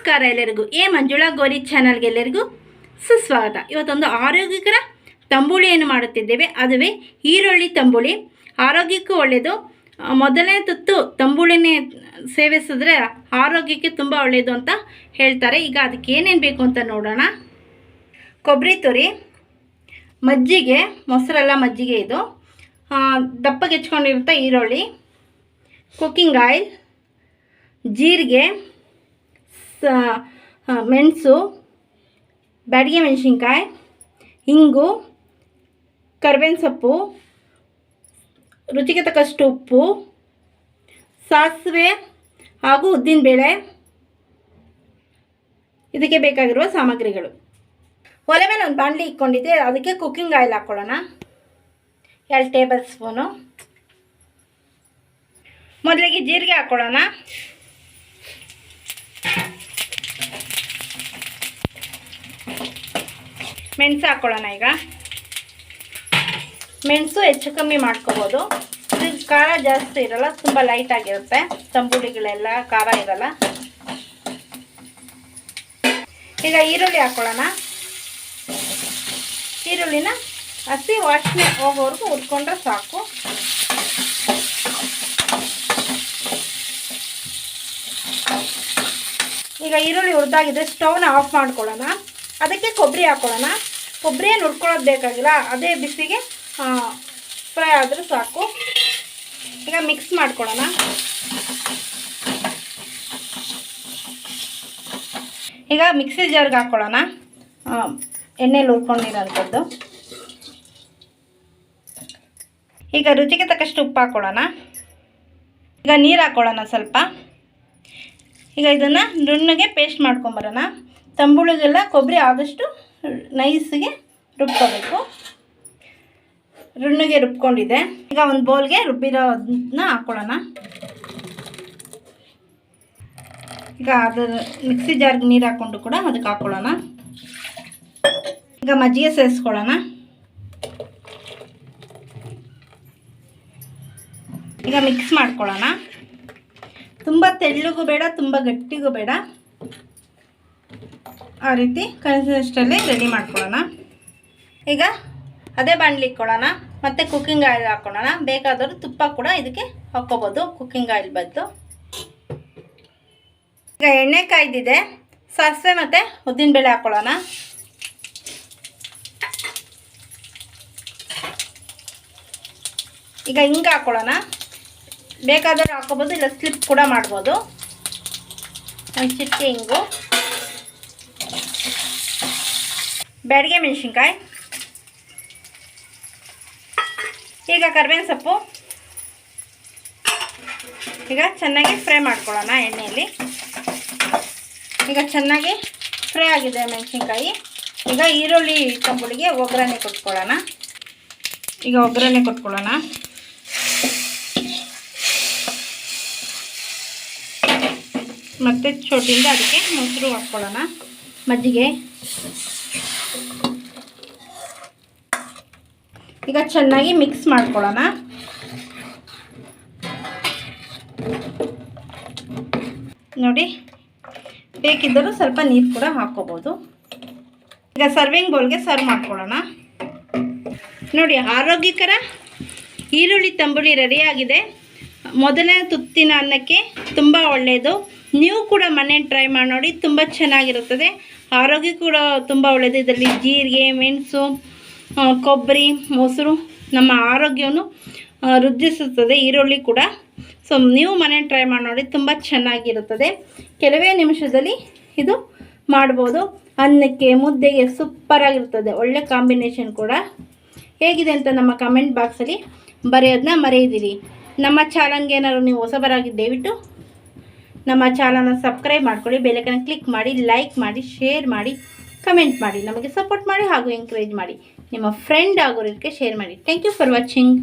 ನಮಸ್ಕಾರ ಎಲ್ಲರಿಗೂ. ಎ ಮಂಜುಳಾ ಗೋರಿ ಚಾನಲ್ಗೆ ಎಲ್ಲರಿಗೂ ಸುಸ್ವಾಗತ. ಇವತ್ತೊಂದು ಆರೋಗ್ಯಕರ ತಂಬುಳಿಯನ್ನು ಮಾಡುತ್ತಿದ್ದೇವೆ. ಅದುವೇ ಈರುಳ್ಳಿ ತಂಬುಳಿ. ಆರೋಗ್ಯಕ್ಕೂ ಒಳ್ಳೆಯದು. ಮೊದಲನೇ ತುತ್ತು ತಂಬುಳಿನೇ ಸೇವಿಸಿದ್ರೆ ಆರೋಗ್ಯಕ್ಕೆ ತುಂಬ ಒಳ್ಳೆಯದು ಅಂತ ಹೇಳ್ತಾರೆ. ಈಗ ಅದಕ್ಕೆ ಏನೇನು ಬೇಕು ಅಂತ ನೋಡೋಣ. ಕೊಬ್ಬರಿ ತುರಿ, ಮಜ್ಜಿಗೆ, ಮೊಸರಲ್ಲ ಮಜ್ಜಿಗೆ ಇದು. ದಪ್ಪಗೆ ಈರುಳ್ಳಿ, ಕುಕ್ಕಿಂಗ್ ಆಯಿಲ್, ಜೀರಿಗೆ ಮೆಣಸು, ಬ್ಯಾಡಿಗೆ ಮೆಣಸಿನ್ಕಾಯಿ ಹಿಂಗು ಕರ್ಬೇವಿನ ಸೊಪ್ಪು ರುಚಿಗೆ ತಕ್ಕಷ್ಟು ಉಪ್ಪು, ಸಾಸಿವೆ ಹಾಗೂ ಉದ್ದಿನಬೇಳೆ. ಇದಕ್ಕೆ ಬೇಕಾಗಿರುವ ಸಾಮಗ್ರಿಗಳು. ಒಲೆ ಮೇಲೆ ಒಂದು ಬಾಣಲಿ ಇಟ್ಕೊಂಡಿದ್ದೆ, ಅದಕ್ಕೆ ಕುಕ್ಕಿಂಗ್ ಆಯಿಲ್ ಹಾಕ್ಕೊಳ್ಳೋಣ ಎರಡು ಟೇಬಲ್ ಸ್ಪೂನು ಮೊದಲಿಗೆ ಜೀರಿಗೆ ಹಾಕ್ಕೊಳ್ಳೋಣ ಮೆಣಸು ಹಾಕ್ಕೊಳ್ಳೋಣ ಈಗ. ಮೆಣಸು ಹೆಚ್ಚು ಕಮ್ಮಿ ಮಾಡ್ಕೋಬೋದು. ಇದು ಖಾರ ಜಾಸ್ತಿ ಇರಲ್ಲ, ತುಂಬ ಲೈಟ್ ಆಗಿರುತ್ತೆ. ತಂಬುಳಿಗಳೆಲ್ಲ, ಖಾರ ಇರಲ್ಲ. ಈಗ ಈರುಳ್ಳಿ ಹಾಕ್ಕೊಳ್ಳೋಣ ಈರುಳ್ಳಿನ ಹಸಿ ವಾಸನೆ ಹೋಗೋವರೆಗೂ ಹುರ್ಕೊಂಡ್ರೆ ಸಾಕು. ಈಗ ಈರುಳ್ಳಿ ಹುರಿದಾಗಿದೆ ಸ್ಟವ್ನ ಆಫ್ ಮಾಡ್ಕೊಳ್ಳೋಣ. ಅದಕ್ಕೆ ಕೊಬ್ಬರಿ ಹಾಕ್ಕೊಳ್ಳೋಣ ಏನು ಹುರ್ಕೊಳ್ಳೋದು ಬೇಕಾಗಿಲ್ಲ. ಅದೇ ಬಿಸಿಗೆ ಫ್ರೈ ಆದರೂ ಸಾಕು. ಈಗ ಮಿಕ್ಸ್ ಮಾಡ್ಕೊಳ್ಳೋಣ. ಈಗ ಮಿಕ್ಸಿ ಜಾರ್ಗೆ ಹಾಕ್ಕೊಳ್ಳೋಣ ಎಣ್ಣೆಲಿ ಹುರ್ಕೊಂಡಿರೋಂಥದ್ದು. ಈಗ ರುಚಿಗೆ ತಕ್ಕಷ್ಟು ಉಪ್ಪು ಹಾಕ್ಕೊಳ್ಳೋಣ ಈಗ ನೀರು ಹಾಕ್ಕೊಳ್ಳೋಣ ಸ್ವಲ್ಪ. ಈಗ ಇದನ್ನು ನುಣ್ಣಗೆ ಪೇಸ್ಟ್ ಮಾಡ್ಕೊಂಬರೋಣ. ತಂಬುಳಿಗೆಲ್ಲ ಕೊಬ್ಬರಿ ಆದಷ್ಟು ನೈಸಿಗೆ ರುಬ್ಕೋಬೇಕು. ರುಣ್ಣಗೆ ರುಬ್ಕೊಂಡಿದೆ. ಈಗ ಒಂದು ಬೌಲ್ಗೆ ರುಬ್ಬಿರೋದನ್ನ ಹಾಕೊಳ್ಳೋಣ. ಈಗ ಅದು ಮಿಕ್ಸಿ ಜಾರ್ಗೆ ನೀರು ಹಾಕ್ಕೊಂಡು ಕೂಡ ಅದಕ್ಕೆ ಹಾಕ್ಕೊಳ್ಳೋಣ ಈಗ ಮಜ್ಜಿಗೆ ಸೇರಿಸ್ಕೊಳ್ಳೋಣ. ಈಗ ಮಿಕ್ಸ್ ಮಾಡ್ಕೊಳ್ಳೋಣ. ತುಂಬ ತೆಳ್ಳಗೂ ಬೇಡ, ತುಂಬ ಗಟ್ಟಿಗೂ ಬೇಡ. ಆ ರೀತಿ ಕನ್ಸಿಸ್ಟಲ್ಲಿ ರೆಡಿ ಮಾಡ್ಕೊಳ್ಳೋಣ. ಈಗ ಅದೇ ಬಾಣಲಿ ಇಟ್ಕೊಳ್ಳೋಣ ಮತ್ತು ಕುಕ್ಕಿಂಗ್ ಆಯಿಲ್ ಹಾಕ್ಕೊಳ್ಳೋಣ ಬೇಕಾದರೂ ತುಪ್ಪ ಕೂಡ ಇದಕ್ಕೆ ಹಾಕ್ಕೋಬೋದು. ಕುಕ್ಕಿಂಗ್ ಆಯಿಲ್ ಬದಲು ಈಗ ಎಣ್ಣೆ ಕಾಯ್ದಿದೆ. ಸಾಸಿವೆ ಮತ್ತು ಉದ್ದಿನಬೇಳೆ ಹಾಕ್ಕೊಳ್ಳೋಣ ಈಗ ಹಿಂಗೆ ಹಾಕ್ಕೊಳ್ಳೋಣ ಬೇಕಾದರೂ ಹಾಕೋಬೋದು ಇಲ್ಲ ಸ್ಲಿಪ್ ಕೂಡ ಮಾಡ್ಬೋದು. ಒಂದು ಚಿಟಿಕೆ ಹಿಂಗು. ಬ್ಯಾಡಿಗೆ ಮೆಣಸಿನ್ಕಾಯಿ. ಈಗ ಕರ್ಬೇವಿನ ಸೊಪ್ಪು. ಈಗ ಚೆನ್ನಾಗಿ ಫ್ರೈ ಮಾಡ್ಕೊಳ್ಳೋಣ ಎಣ್ಣೆಯಲ್ಲಿ. ಈಗ ಚೆನ್ನಾಗಿ ಫ್ರೈ ಆಗಿದೆ ಮೆಣಸಿನ್ಕಾಯಿ. ಈಗ ಈರುಳ್ಳಿ ತಂಬುಳಿಗೆ ಒಗ್ಗರಣೆ ಕೊಟ್ಕೊಳ್ಳೋಣ. ಈಗ ಒಗ್ಗರಣೆ ಕೊಟ್ಕೊಳ್ಳೋಣ. ಮತ್ತು ಚೋಟಿಂದ ಅದಕ್ಕೆ ಮೊಸರು ಹಾಕ್ಕೊಳ್ಳೋಣ. ಮಜ್ಜಿಗೆ. ಈಗ ಚೆನ್ನಾಗಿ ಮಿಕ್ಸ್ ಮಾಡ್ಕೊಳ್ಳೋಣ. ನೋಡಿ, ಬೇಕಿದ್ದರೂ ಸ್ವಲ್ಪ ನೀರು ಕೂಡ ಹಾಕ್ಕೋಬೋದು. ಈಗ ಸರ್ವಿಂಗ್ ಬೌಲ್ಗೆ ಸರ್ವ್ ಮಾಡ್ಕೊಳ್ಳೋಣ. ನೋಡಿ, ಆರೋಗ್ಯಕರ ಈರುಳ್ಳಿ ತಂಬುಳಿ ರೆಡಿಯಾಗಿದೆ ಮೊದಲನೇ ತುತ್ತಿನ ಅನ್ನಕ್ಕೆ ತುಂಬ ಒಳ್ಳೆಯದು ನೀವು ಕೂಡ ಮನೆ ಟ್ರೈ ಮಾಡಿ ನೋಡಿ, ತುಂಬ ಚೆನ್ನಾಗಿರುತ್ತದೆ. ಆರೋಗ್ಯ ಕೂಡ ತುಂಬ ಒಳ್ಳೆಯದು ಇದರಲ್ಲಿ ಜೀರಿಗೆ, ಮೆಣಸು ಕೊಬ್ಬರಿ, ಮೊಸರು ನಮ್ಮ ಆರೋಗ್ಯವನ್ನು ವೃದ್ಧಿಸುತ್ತದೆ. ಈರುಳ್ಳಿ ಕೂಡ. ಸೊ ನೀವು ಮನೆ ಟ್ರೈ ಮಾಡಿ ನೋಡಿ, ತುಂಬ ಚೆನ್ನಾಗಿರುತ್ತದೆ. ಕೆಲವೇ ನಿಮಿಷದಲ್ಲಿ ಇದು ಮಾಡ್ಬೋದು. ಅನ್ನಕ್ಕೆ, ಮುದ್ದೆಗೆ ಸೂಪರಾಗಿರ್ತದೆ ಒಳ್ಳೆ ಕಾಂಬಿನೇಷನ್ ಕೂಡ. ಹೇಗಿದೆ ಅಂತ ನಮ್ಮ ಕಮೆಂಟ್ ಬಾಕ್ಸಲ್ಲಿ ಬರೆಯೋದನ್ನ ಮರೆಯದಿರಿ. ನಮ್ಮ ಚಾನಲ್ಗೆ ಏನಾದ್ರು ನೀವು ಹೊಸಬರಾಗಿ ದಯವಿಟ್ಟು ನಮ್ಮ ಚಾನಲ್ನ ಸಬ್ಸ್ಕ್ರೈಬ್ ಮಾಡ್ಕೊಳ್ಳಿ. ಬೆಲಕನ್ನ ಕ್ಲಿಕ್ ಮಾಡಿ ಲೈಕ್ ಮಾಡಿ ಶೇರ್ ಮಾಡಿ. ಕಮೆಂಟ್ ಮಾಡಿ, ನಮಗೆ ಸಪೋರ್ಟ್ ಮಾಡಿ ಹಾಗೂ ಎಂಕರೇಜ್ ಮಾಡಿ. ನಿಮ್ಮ ಫ್ರೆಂಡ್ ಆಗೋರಿಗೆ ಶೇರ್ ಮಾಡಿ. Thank you for watching